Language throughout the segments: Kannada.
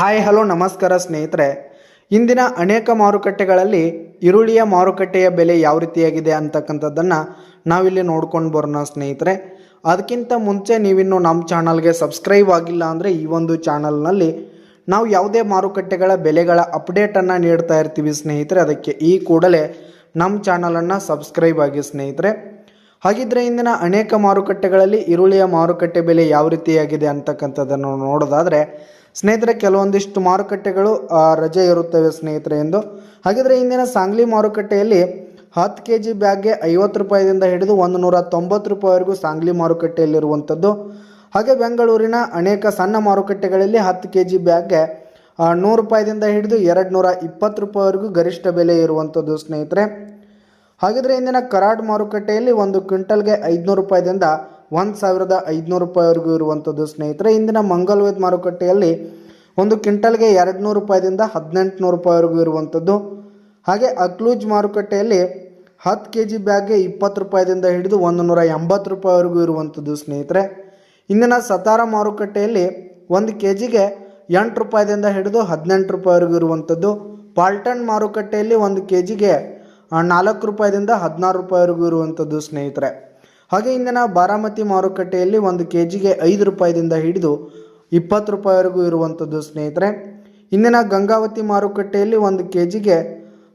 ಹಾಯ್ ಹಲೋ ನಮಸ್ಕಾರ ಸ್ನೇಹಿತರೆ. ಇಂದಿನ ಅನೇಕ ಮಾರುಕಟ್ಟೆಗಳಲ್ಲಿ ಈರುಳ್ಳಿಯ ಮಾರುಕಟ್ಟೆಯ ಬೆಲೆ ಯಾವ ರೀತಿಯಾಗಿದೆ ಅಂತಕ್ಕಂಥದ್ದನ್ನು ನಾವಿಲ್ಲಿ ನೋಡ್ಕೊಂಡು ಬರೋಣ ಸ್ನೇಹಿತರೆ. ಅದಕ್ಕಿಂತ ಮುಂಚೆ ನೀವಿನ್ನು ನಮ್ಮ ಚಾನಲ್ಗೆ ಸಬ್ಸ್ಕ್ರೈಬ್ ಆಗಿಲ್ಲ ಅಂದರೆ ಈ ಒಂದು ಚಾನಲ್ನಲ್ಲಿ ನಾವು ಯಾವುದೇ ಮಾರುಕಟ್ಟೆಗಳ ಬೆಲೆಗಳ ಅಪ್ಡೇಟನ್ನು ನೀಡ್ತಾ ಇರ್ತೀವಿ ಸ್ನೇಹಿತರೆ. ಅದಕ್ಕೆ ಈ ಕೂಡಲೇ ನಮ್ಮ ಚಾನಲನ್ನು ಸಬ್ಸ್ಕ್ರೈಬ್ ಆಗಿ ಸ್ನೇಹಿತರೆ. ಹಾಗಿದ್ರೆ ಇಂದಿನ ಅನೇಕ ಮಾರುಕಟ್ಟೆಗಳಲ್ಲಿ ಈರುಳ್ಳಿಯ ಮಾರುಕಟ್ಟೆ ಬೆಲೆ ಯಾವ ರೀತಿಯಾಗಿದೆ ಅಂತಕ್ಕಂಥದ್ದನ್ನು ನೋಡೋದಾದರೆ, ಸ್ನೇಹಿತರೆ, ಕೆಲವೊಂದಿಷ್ಟು ಮಾರುಕಟ್ಟೆಗಳು ರಜೆ ಇರುತ್ತವೆ ಸ್ನೇಹಿತರೆ ಎಂದು. ಹಾಗಿದ್ರೆ ಇಂದಿನ ಸಾಂಗ್ಲಿ ಮಾರುಕಟ್ಟೆಯಲ್ಲಿ ಹತ್ತು ಕೆ ಜಿ ಬ್ಯಾಗ್ಗೆ ಐವತ್ತು ರೂಪಾಯಿದಿಂದ ಹಿಡಿದು ಒಂದು ನೂರ ತೊಂಬತ್ತು ರೂಪಾಯಿವರೆಗೂ ಸಾಂಗ್ಲಿ ಮಾರುಕಟ್ಟೆಯಲ್ಲಿರುವಂಥದ್ದು. ಹಾಗೆ ಬೆಂಗಳೂರಿನ ಅನೇಕ ಸಣ್ಣ ಮಾರುಕಟ್ಟೆಗಳಲ್ಲಿ ಹತ್ತು ಕೆ ಜಿ ಬ್ಯಾಗ್ಗೆ ನೂರು ರೂಪಾಯಿದಿಂದ ಹಿಡಿದು ಎರಡು ನೂರ ಇಪ್ಪತ್ತು ರೂಪಾಯಿವರೆಗೂ ಗರಿಷ್ಠ ಬೆಲೆ ಇರುವಂಥದ್ದು ಸ್ನೇಹಿತರೆ. ಹಾಗಿದ್ರೆ ಇಂದಿನ ಕರಾಡ್ ಮಾರುಕಟ್ಟೆಯಲ್ಲಿ ಒಂದು ಕ್ವಿಂಟಲ್ಗೆ ಐದುನೂರು ರೂಪಾಯಿದಿಂದ ಒಂದು ಸಾವಿರದ ಐದುನೂರು ರೂಪಾಯಿವರೆಗೂ ಇರುವಂಥದ್ದು ಸ್ನೇಹಿತರೆ, ಇಂದಿನ ಮಂಗಲ್ವೇದ್ ಮಾರುಕಟ್ಟೆಯಲ್ಲಿ ಒಂದು ಕ್ವಿಂಟಲ್ಗೆ ಎರಡು ನೂರು ರೂಪಾಯಿದಿಂದ ಹದಿನೆಂಟು ನೂರು ರೂಪಾಯಿವರೆಗೂ ಇರುವಂಥದ್ದು. ಹಾಗೆ ಅಕ್ಲೂಜ್ ಮಾರುಕಟ್ಟೆಯಲ್ಲಿ ಹತ್ತು ಕೆ ಜಿ ಬ್ಯಾಗ್ಗೆ ಇಪ್ಪತ್ತು ರೂಪಾಯಿದಿಂದ ಹಿಡಿದು ಒಂದು ನೂರ ಎಂಬತ್ತು ರೂಪಾಯಿವರೆಗೂ ಇರುವಂಥದ್ದು ಸ್ನೇಹಿತರೆ. ಇಂದಿನ ಸತಾರ ಮಾರುಕಟ್ಟೆಯಲ್ಲಿ ಒಂದು ಕೆ ಜಿಗೆ ಎಂಟು ರೂಪಾಯಿದಿಂದ ಹಿಡಿದು ಹದಿನೆಂಟು ರೂಪಾಯಿವರೆಗೂ ಇರುವಂಥದ್ದು. ಪಾಲ್ಟನ್ ಮಾರುಕಟ್ಟೆಯಲ್ಲಿ ಒಂದು ಕೆ ಜಿಗೆ ನಾಲ್ಕು ರೂಪಾಯಿದಿಂದ ಹದಿನಾರು ರೂಪಾಯಿವರೆಗೂ ಇರುವಂಥದ್ದು ಸ್ನೇಹಿತರೆ. ಹಾಗೆ ಇಂದಿನ ಬಾರಾಮತಿ ಮಾರುಕಟ್ಟೆಯಲ್ಲಿ ಒಂದು ಕೆ ಜಿಗೆ ಐದು ರೂಪಾಯಿದಿಂದ ಹಿಡಿದು ಇಪ್ಪತ್ತು ರೂಪಾಯಿವರೆಗೂ ಇರುವಂಥದ್ದು ಸ್ನೇಹಿತರೆ. ಇಂದಿನ ಗಂಗಾವತಿ ಮಾರುಕಟ್ಟೆಯಲ್ಲಿ ಒಂದು ಕೆ ಜಿಗೆ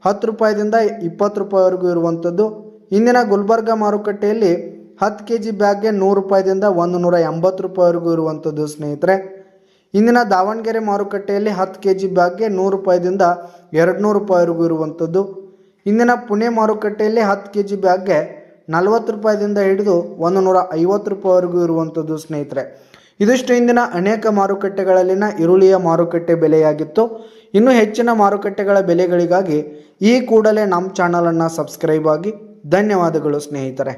ಹತ್ತು ರೂಪಾಯಿದಿಂದ ಇಪ್ಪತ್ತು ರೂಪಾಯಿವರೆಗೂ ಇರುವಂಥದ್ದು. ಇಂದಿನ ಗುಲ್ಬರ್ಗ ಮಾರುಕಟ್ಟೆಯಲ್ಲಿ ಹತ್ತು ಕೆ ಜಿ ಬ್ಯಾಗ್ಗೆ ನೂರು ರೂಪಾಯಿದಿಂದ ಒಂದು ನೂರ ಎಂಬತ್ತು ರೂಪಾಯಿವರೆಗೂ ಇರುವಂಥದ್ದು ಸ್ನೇಹಿತರೆ. ಇಂದಿನ ದಾವಣಗೆರೆ ಮಾರುಕಟ್ಟೆಯಲ್ಲಿ ಹತ್ತು ಕೆ ಜಿ ಬ್ಯಾಗ್ಗೆ ನೂರು ರೂಪಾಯಿದಿಂದ ಎರಡು ನೂರು ರೂಪಾಯಿವರೆಗೂ ಇರುವಂಥದ್ದು. ಇಂದಿನ ಪುಣೆ ಮಾರುಕಟ್ಟೆಯಲ್ಲಿ ಹತ್ತು ಕೆ ಜಿ ಬ್ಯಾಗ್ಗೆ ನಲವತ್ತು ರೂಪಾಯಿದಿಂದ ಹಿಡಿದು ಒಂದು ನೂರ ಐವತ್ತು ರೂಪಾಯಿವರೆಗೂ ಇರುವಂಥದ್ದು ಸ್ನೇಹಿತರೆ. ಇದಿಷ್ಟು ಇಂದಿನ ಅನೇಕ ಮಾರುಕಟ್ಟೆಗಳಲ್ಲಿನ ಈರುಳ್ಳಿಯ ಮಾರುಕಟ್ಟೆ ಬೆಲೆಯಾಗಿತ್ತು. ಇನ್ನು ಹೆಚ್ಚಿನ ಮಾರುಕಟ್ಟೆಗಳ ಬೆಲೆಗಳಿಗಾಗಿ ಈ ಕೂಡಲೇ ನಮ್ಮ ಚಾನಲನ್ನು ಸಬ್ಸ್ಕ್ರೈಬ್ ಆಗಿ ಧನ್ಯವಾದಗಳು ಸ್ನೇಹಿತರೆ.